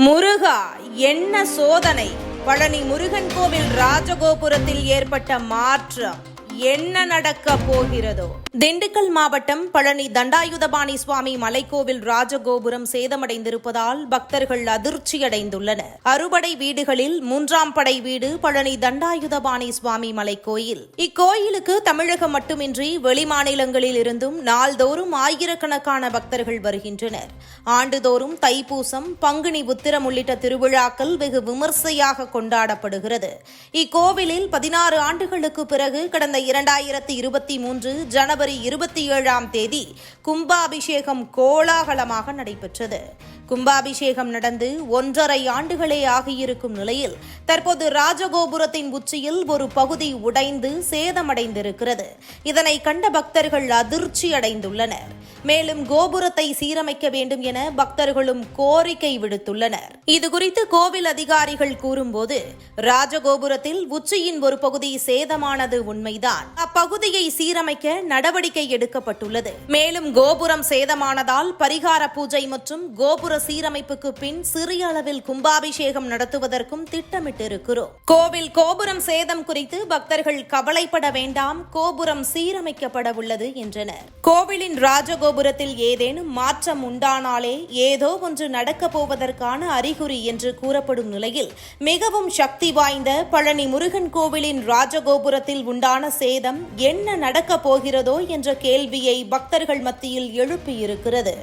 முருகா என்ன சோதனை? பழனி முருகன் கோவில் ராஜகோபுரத்தில் ஏற்பட்ட மாற்றம். என்ன நடக்க போகிறதோ? திண்டுக்கல் மாவட்டம் பழனி தண்டாயுதபாணி சுவாமி மலைக்கோவில் ராஜகோபுரம் சேதமடைந்திருப்பதால் பக்தர்கள் அதிர்ச்சியடைந்துள்ளனர். அறுபடை வீடுகளில் மூன்றாம் படை வீடு பழனி தண்டாயுதபாணி சுவாமி மலைக்கோயில். இக்கோயிலுக்கு தமிழகம் மட்டுமின்றி வெளிமாநிலங்களில் இருந்தும் நாள்தோறும் ஆயிரக்கணக்கான பக்தர்கள் வருகின்றனர். ஆண்டுதோறும் தைப்பூசம் பங்குனி உத்திரம் உள்ளிட்ட திருவிழாக்கள் வெகு விமர்சையாக கொண்டாடப்படுகிறது. இக்கோவிலில் பதினாறு ஆண்டுகளுக்கு பிறகு கடந்த இரண்டாயிரத்தி இருபத்தி மூன்று ஜனவரி இருபத்தி ஏழாம் தேதி கும்பாபிஷேகம் கோலாகலமாக நடைபெற்றது. கும்பாபிஷேகம் நடந்து ஒன்றரை ஆண்டுகளே ஆகியிருக்கும் நிலையில் தற்போது ராஜகோபுரத்தின் உச்சியில் ஒரு பகுதி உடைந்து சேதமடைந்திருக்கிறது. இதனை கண்ட பக்தர்கள் அதிர்ச்சி அடைந்துள்ளனர். மேலும் கோபுரத்தை சீரமைக்க வேண்டும் என பக்தர்களும் கோரிக்கை விடுத்துள்ளனர். இதுகுறித்து கோவில் அதிகாரிகள் கூறும்போது ராஜகோபுரத்தில் உச்சியின் ஒரு பகுதி சேதமானது உண்மைதான். அப்பகுதியை சீரமைக்க நடவடிக்கை எடுக்கப்பட்டுள்ளது. மேலும் கோபுரம் சேதமானதால் பரிகார பூஜை மற்றும் கோபுர சீரமைப்புக்கு பின் சிறிய அளவில் கும்பாபிஷேகம் நடத்துவதற்கும் திட்டமிட்டிருக்கிறோம். கோவில் கோபுரம் சேதம் குறித்து பக்தர்கள் கவலைப்பட வேண்டாம் கோபுரம் சீரமைக்கப்பட உள்ளது என்றனர். கோவிலின் ராஜகோபுரத்தில் ஏதேனும் மாற்றம் உண்டானாலே ஏதோ ஒன்று நடக்கப் போவதற்கான அறிகுறி என்று கூறப்படும் நிலையில் மிகவும் சக்தி வாய்ந்த பழனி முருகன் கோவிலின் ராஜகோபுரத்தில் உண்டான சேதம் என்ன நடக்கப் போகிறதோ என்ற கேள்வியை பக்தர்கள் மத்தியில் எழுப்பியிருக்கிறது.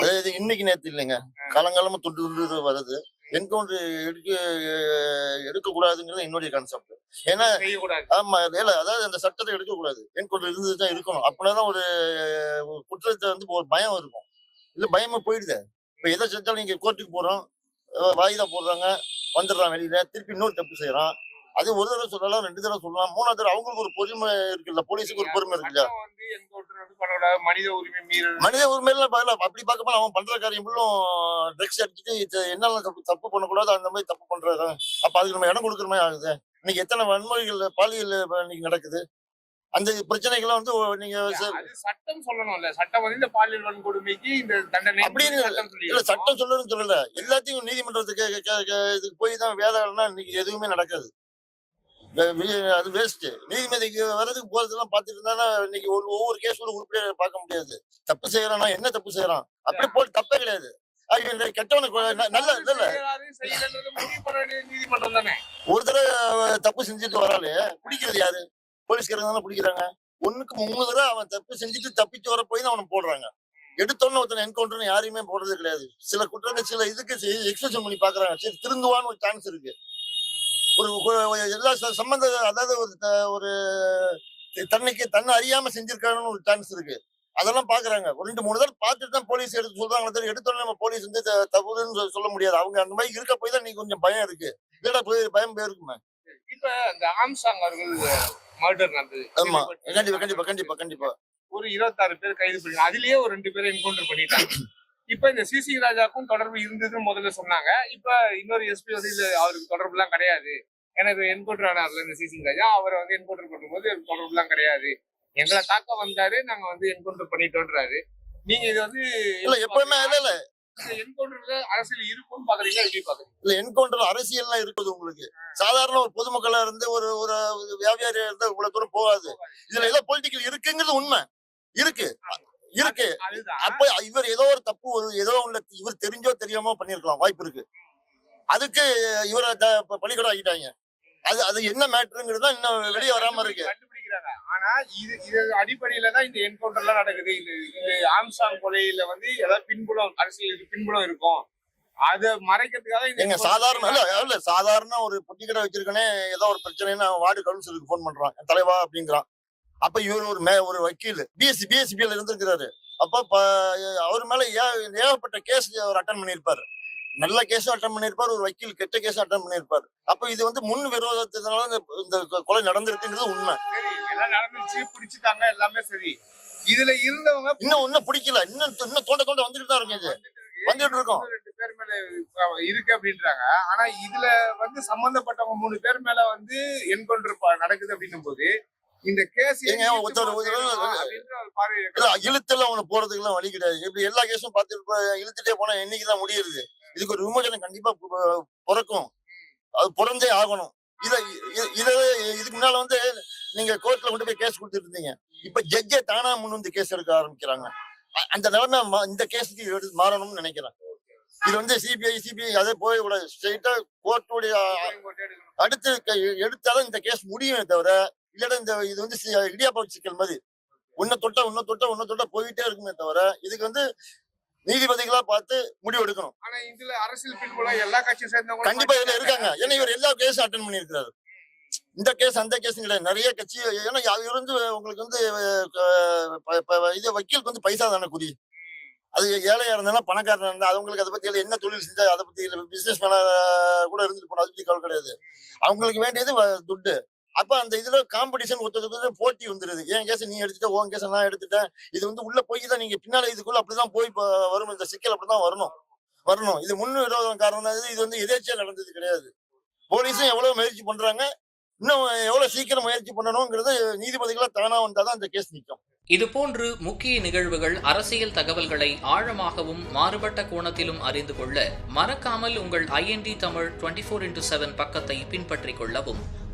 அதாவது இன்னைக்கு நேத்து இல்லைங்க. காலங்காலமா துண்டு துண்டு வருது. என்கவுண்டர் எடுக்க எடுக்க கூடாதுங்கிறது என்னுடைய கான்செப்ட் ஏன்னா ஆமா இல்ல அதாவது அந்த சட்டத்தை எடுக்க கூடாது என்கவுண்டர் இருந்தது தான் இருக்கணும். அப்படின்னாதான் ஒரு ஒரு குற்றத்தை வந்து ஒரு பயம் இருக்கும். இல்ல பயமா போயிடுது. இப்ப எதை செஞ்சாலும் நீங்க கோர்ட்டுக்கு போறோம். வாய்தா போடுறாங்க வந்துடுறான் வெளியில. திருப்பி இன்னொரு தப்பு செய்யறான். அது ஒரு தடவை சொல்லலாம் ரெண்டு தடவை சொல்லலாம். மூணாவது தடவை அவங்களுக்கு ஒரு பொறுமை இருக்குல்ல போலீஸுக்கு ஒரு பொறுமை இருக்குல்ல. மனித உரிமை மீறல். மனித உரிமையில அப்படி பார்க்க போனா அவன் பண்ற காரியம் ட்ரக்ஸ் அடிச்சுட்டு என்னெல்லாம் தப்பு தப்பு பண்ணக்கூடாது அந்த மாதிரி தப்பு பண்றாரு. அப்ப அதுக்கு நம்ம இடம் கொடுக்குற மாதிரி ஆகுது. இன்னைக்கு எத்தனை வன்முறைகள் பாலியல் இன்னைக்கு நடக்குது? அந்த பிரச்சனைகள்லாம் வந்து நீங்க சட்டம் சொல்லணும்ல. சட்டம் வந்து இந்த பாலியல் வன்கொடுமைக்கு இந்த தண்டனை அப்படின்னு இல்ல. சட்டம் சொல்லணும்னு சொல்லல. எல்லாத்தையும் நீதிமன்றத்துக்கு போய் தான் வேலைன்னா இன்னைக்கு எதுவுமே நடக்காது. அது வேஸ்ட் நீதிமதிக்கு வர்றதுக்கு போறதெல்லாம் பார்த்துட்டு இருந்தா இன்னைக்கு ஒரு ஒவ்வொரு கேஸ் கூட உருப்படியா பார்க்க முடியாது. தப்பு செய்யறானா என்ன தப்பு செய்யறான்? அப்படி போட்டு தப்பே கிடையாது. ஒரு தடவை தப்பு செஞ்சுட்டு வராலே பிடிக்கிறது யாரு? போலீஸ்காரங்க தானே பிடிக்கிறாங்க. ஒண்ணுக்கு மூணு தடவை அவன் தப்பு செஞ்சுட்டு தப்பிச்சு வர போய் தான் அவனை போடுறாங்க. எடுத்தோன்னு ஒருத்தன் என்கவுண்டர் யாரையுமே போடுறது கிடையாது. சில குற்றங்கள் சில இதுக்கு எக்ஸ்பிரஷன் பண்ணி பாக்குறாங்க சரி திருந்துவான்னு ஒரு சான்ஸ் இருக்கு. ஒரு எல்லா சம்பந்த அதாவது ஒரு ஒரு தன்னைக்கு தன்னை அறியாம செஞ்சிருக்காருன்னு ஒரு சான்ஸ் இருக்கு. அதெல்லாம் பாக்குறாங்க. ஒரு ரெண்டு மூணு தடவை பார்த்துட்டு தான் போலீஸ் எடுத்து சொல்றாங்க தெரியும் எடுத்தோன்னே நம்ம போலீஸ் வந்து த- தவறுன்னு சொல்ல- முடியாது. அவங்க அந்த மாதிரி இருக்க போய் தான் நீ கொஞ்சம் பயம் இருக்கு. இல்லடா போய் பயம் போயிருக்குமே இப்ப இந்த ஆம்சாங் அவர்கள் மர்டர் நடந்தது. ஆமா. கண்டிப்பா கண்டிப்பா கண்டிப்பா கண்டிப்பா. ஒரு இருபத்தாறு பேர் கைது பண்ணி அதுலயே ஒரு ரெண்டு பேரை என்கவுண்டர் பண்ணிட்டாங்க. இப்ப இந்த சிசி ராஜாக்கும் தொடர்பு இருந்ததுன்னு முதல்ல சொன்னாங்க. இப்ப இன்னொரு எஸ்பி வந்து அவருக்கு தொடர்பு எல்லாம் கிடையாது எனக்கு என்கவுண்டர் ஆனார்ல இந்த சிசி ராஜா. அவரை வந்து என்கவுண்டர் பண்ணும்போது தொடர்பு எல்லாம் கிடையாது. எங்களை தாக்க வந்தாரு நாங்க வந்து என்கவுண்டர் பண்ணிட்டோன்றாரு. நீங்க இது வந்து இல்ல எப்பவுமே இல்ல. இல்ல என்கவுண்டர்ல அரசியல் இருக்கும்னு பாக்குறீங்களா? எப்படி பாக்குறீங்க? இல்ல என்கவுண்டர் அரசியல்லாம் இருக்குது உங்களுக்கு. சாதாரண ஒரு பொதுமக்களா இருந்து ஒரு ஒரு வியாபாரியா இருந்தா இவ்வளவு தூரம் போகாது. இதுல ஏதோ பொலிட்டிக்கல் இருக்குங்கிறது உண்மை. இருக்கு. இருக்கு. அப்ப இவர் ஏதோ ஒரு தப்பு ஒரு ஏதோ ஒண்ணு இவர் தெரிஞ்சோ தெரியாமோ பண்ணிருக்கலாம் வாய்ப்பு இருக்கு. அதுக்கு இவரை த- ப- பலிகடை ஆகிட்டாங்க அது அது என்ன மேட்ருங்கிறது தான் இன்னும் வெளியே வராம இருக்கு. கண்டுபிடிக்கிறாங்க. ஆனா இது இது அடிப்படையில தான் இந்த என்கவுண்டர் எல்லாம் நடக்குது. இந்த இந்த ஆம்சாங் கொலையில வந்து ஏதாவது பின்புலம் அரசியலுக்கு பின்புலம் இருக்கும். அதை மறைக்கிறதுக்காக எங்க சாதாரண இல்ல சாதாரண ஒரு பொட்டி கடை வச்சிருக்கனே ஏதோ ஒரு பிரச்சனைன்னு வார்டு கவுன்சிலுக்கு ஃபோன் பண்றான். தலைவா அப்படிங்கிறான். அப்ப இவர் ஒரு மே ஒரு வக்கீல். பிஎஸ்சி பிஎஸ்சிபியில் இருந்திருக்கிறாரு. அப்ப அவர் மேல ஏகப்பட்ட கேஸ் அவர் அட்டன் பண்ணியிருப்பாரு. நல்ல கேஸும் அட்டன் பண்ணியிருப்பார் ஒரு வக்கீல் கெட்ட கேஸும் அட்டன் பண்ணியிருப்பார். அப்ப இது வந்து முன் விரோதத்தினால இந்த- கொலை நடந்திருக்குங்கிறது உண்மை. நடந்துச்சு பிடிச்சிட்டாங்க எல்லாமே சரி. இதுல இருந்தவங்க இன்னும் இன்னும் பிடிக்கல. இன்னும் இன்னும் தோண்ட தோண்ட வந்துட்டு தான் இருக்கு இது வந்துட்டு இருக்கோம். ரெண்டு பேர் மேல இருக்கு அப்படின்றாங்க. ஆனா இதுல வந்து சம்பந்தப்பட்டவங்க மூணு பேர் மேல வந்து என்கவுண்டர் நடக்குது அப்படின்னும் போது இந்த கேஸ் இழுத்துல அவனை போறதுக்குலாம் வழி கிடையாது. இப்படி எல்லா கேஸும் பார்த்து இப்ப இழுத்துட்டே போனா என்னைக்குதான் முடியுது இதுக்கு ஒரு விமோசனம் கண்டிப்பா பிறக்கும். அது பிறந்தே ஆகணும். இத இத இதுக்கு முன்னால வந்து நீங்க கோர்ட்ல கொண்டு போய் கேஸ் கொடுத்துட்டு இருந்தீங்க. இப்ப ஜட்ஜே தானா முன் வந்து கேஸ் எடுக்க ஆரம்பிக்கிறாங்க. அந்த நிலைமை இந்த கேஸுக்கு எடுத்து மாறணும்னு நினைக்கிறேன். இது வந்து சிபிஐ சிபிஐ அதே போய் ஸ்ட்ரெயிட்டா கோர்ட்டுடைய அடுத்து எடுத்தாலும் இந்த கேஸ் முடியுமே தவிர இல்லடா இந்த இது வந்து இடியாப்பா சிக்கல் மாதிரி. உன்னை தொட்டா உன்னை தொட்டா உன்னை தொட்டா போயிட்டே இருக்குமே தவிர இதுக்கு வந்து நீதிபதிகளா பார்த்து முடிவு எடுக்கணும். ஆனா இதுல அரசியல் பின்புலம் எல்லா கட்சியும் சேர்ந்தவங்க கண்டிப்பா இதுல இருக்காங்க. ஏன்னா இவர் எல்லா கேஸும் அட்டன் பண்ணியிருக்கிறாரு. இந்த கேஸ் அந்த கேஸ் கிடையாது. நிறைய கட்சி ஏன்னா இவர் வந்து உங்களுக்கு வந்து இது வக்கீலுக்கு வந்து பைசா தானே குறி அது ஏழையா இருந்தாலும் பணக்காரனா இருந்தா அவங்களுக்கு அதை பத்தி என்ன தொழில் செஞ்சா அதை பத்தி பிசினஸ் மேன கூட இருந்துட்டு போனா அதை பத்தி கவலை கிடையாது. அவங்களுக்கு வேண்டியது துட்டு. அப்ப அந்த இதுல காம்படிஷன் ஒருத்தருக்கு போட்டி வந்துருது. என் கேஸ் நீ எடுத்துட்ட உன் கேஸ் நான் எடுத்துட்டேன் இது வந்து உள்ள போய் தான் நீங்க பின்னால இதுக்குள்ள அப்படிதான் போய் வரும். இந்த சிக்கல் அப்படிதான் வரணும். வரணும். இது முன் விரோதம் காரணம் இது. இது வந்து எதேச்சியா நடந்தது கிடையாது. போலீஸும் எவ்வளவு முயற்சி பண்றாங்க இன்னும் எவ்வளவு சீக்கிரம் முயற்சி பண்ணணுங்கிறது நீதிபதிகளா தானா வந்தாதான் இந்த கேஸ் நிற்கும் இதுபோன்று முக்கிய நிகழ்வுகள் அரசியல் தகவல்களை ஆழமாகவும் மாறுபட்ட கோணத்திலும் அறிந்து கொள்ள மறக்காமல் உங்கள் IND Tamil twenty four into seven பக்கத்தை பின்பற்றிக் கொள்ளவும்.